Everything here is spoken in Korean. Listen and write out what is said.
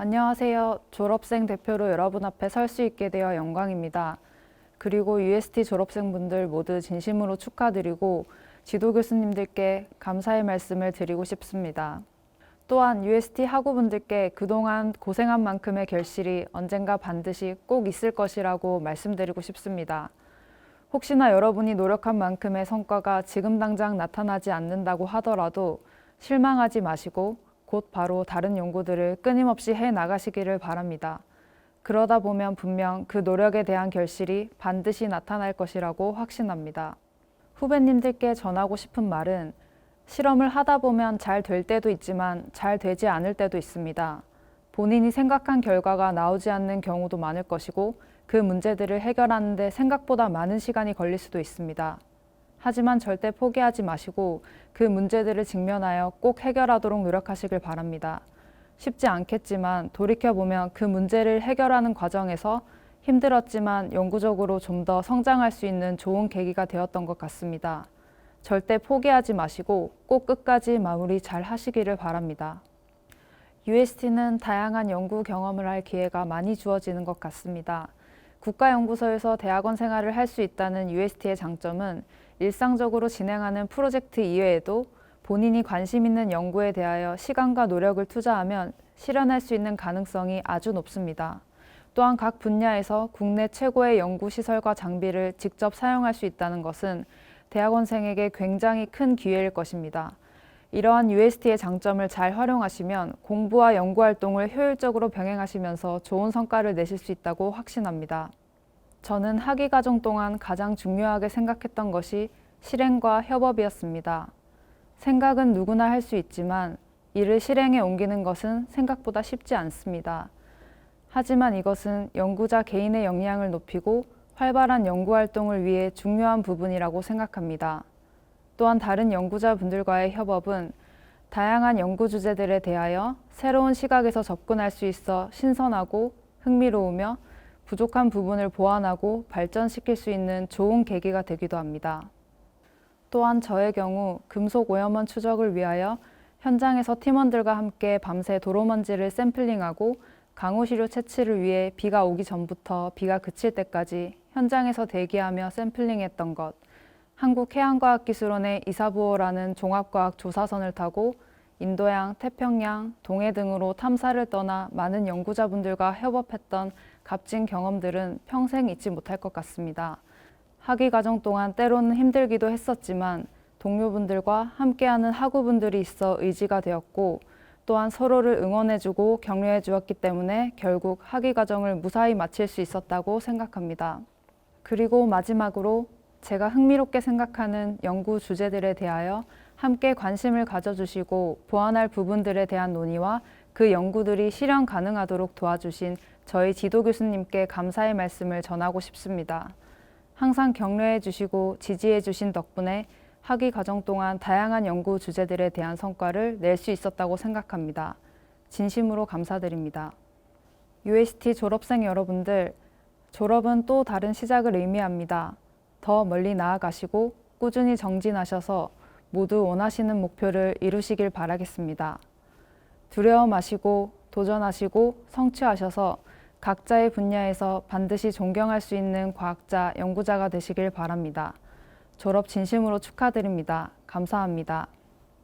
안녕하세요. 졸업생 대표로 여러분 앞에 설 수 있게 되어 영광입니다. 그리고 UST 졸업생분들 모두 진심으로 축하드리고 지도 교수님들께 감사의 말씀을 드리고 싶습니다. 또한 UST 학우분들께 그동안 고생한 만큼의 결실이 언젠가 반드시 꼭 있을 것이라고 말씀드리고 싶습니다. 혹시나 여러분이 노력한 만큼의 성과가 지금 당장 나타나지 않는다고 하더라도 실망하지 마시고 곧 바로 다른 연구들을 끊임없이 해 나가시기를 바랍니다. 그러다 보면 분명 그 노력에 대한 결실이 반드시 나타날 것이라고 확신합니다. 후배님들께 전하고 싶은 말은 실험을 하다 보면 잘 될 때도 있지만 잘 되지 않을 때도 있습니다. 본인이 생각한 결과가 나오지 않는 경우도 많을 것이고 그 문제들을 해결하는데 생각보다 많은 시간이 걸릴 수도 있습니다. 하지만 절대 포기하지 마시고 그 문제들을 직면하여 꼭 해결하도록 노력하시길 바랍니다. 쉽지 않겠지만 돌이켜보면 그 문제를 해결하는 과정에서 힘들었지만 영구적으로 좀 더 성장할 수 있는 좋은 계기가 되었던 것 같습니다. 절대 포기하지 마시고 꼭 끝까지 마무리 잘 하시기를 바랍니다. UST는 다양한 연구 경험을 할 기회가 많이 주어지는 것 같습니다. 국가연구소에서 대학원 생활을 할 수 있다는 UST의 장점은 일상적으로 진행하는 프로젝트 이외에도 본인이 관심 있는 연구에 대하여 시간과 노력을 투자하면 실현할 수 있는 가능성이 아주 높습니다. 또한 각 분야에서 국내 최고의 연구 시설과 장비를 직접 사용할 수 있다는 것은 대학원생에게 굉장히 큰 기회일 것입니다. 이러한 UST의 장점을 잘 활용하시면 공부와 연구 활동을 효율적으로 병행하시면서 좋은 성과를 내실 수 있다고 확신합니다. 저는 학위 과정 동안 가장 중요하게 생각했던 것이 실행과 협업이었습니다. 생각은 누구나 할 수 있지만 이를 실행에 옮기는 것은 생각보다 쉽지 않습니다. 하지만 이것은 연구자 개인의 역량을 높이고 활발한 연구 활동을 위해 중요한 부분이라고 생각합니다. 또한 다른 연구자분들과의 협업은 다양한 연구 주제들에 대하여 새로운 시각에서 접근할 수 있어 신선하고 흥미로우며 부족한 부분을 보완하고 발전시킬 수 있는 좋은 계기가 되기도 합니다. 또한 저의 경우 금속 오염원 추적을 위하여 현장에서 팀원들과 함께 밤새 도로먼지를 샘플링하고 강우시료 채취를 위해 비가 오기 전부터 비가 그칠 때까지 현장에서 대기하며 샘플링했던 것, 한국해양과학기술원의 이사부호라는 종합과학 조사선을 타고 인도양, 태평양, 동해 등으로 탐사를 떠나 많은 연구자분들과 협업했던 값진 경험들은 평생 잊지 못할 것 같습니다. 학위 과정 동안 때로는 힘들기도 했었지만 동료분들과 함께하는 학우분들이 있어 의지가 되었고 또한 서로를 응원해주고 격려해 주었기 때문에 결국 학위 과정을 무사히 마칠 수 있었다고 생각합니다. 그리고 마지막으로 제가 흥미롭게 생각하는 연구 주제들에 대하여 함께 관심을 가져주시고 보완할 부분들에 대한 논의와 그 연구들이 실현 가능하도록 도와주신 저희 지도 교수님께 감사의 말씀을 전하고 싶습니다. 항상 격려해 주시고 지지해 주신 덕분에 학위 과정 동안 다양한 연구 주제들에 대한 성과를 낼 수 있었다고 생각합니다. 진심으로 감사드립니다. UST 졸업생 여러분들, 졸업은 또 다른 시작을 의미합니다. 더 멀리 나아가시고 꾸준히 정진하셔서 모두 원하시는 목표를 이루시길 바라겠습니다. 두려워 마시고 도전하시고 성취하셔서 각자의 분야에서 반드시 존경할 수 있는 과학자, 연구자가 되시길 바랍니다. 졸업 진심으로 축하드립니다. 감사합니다.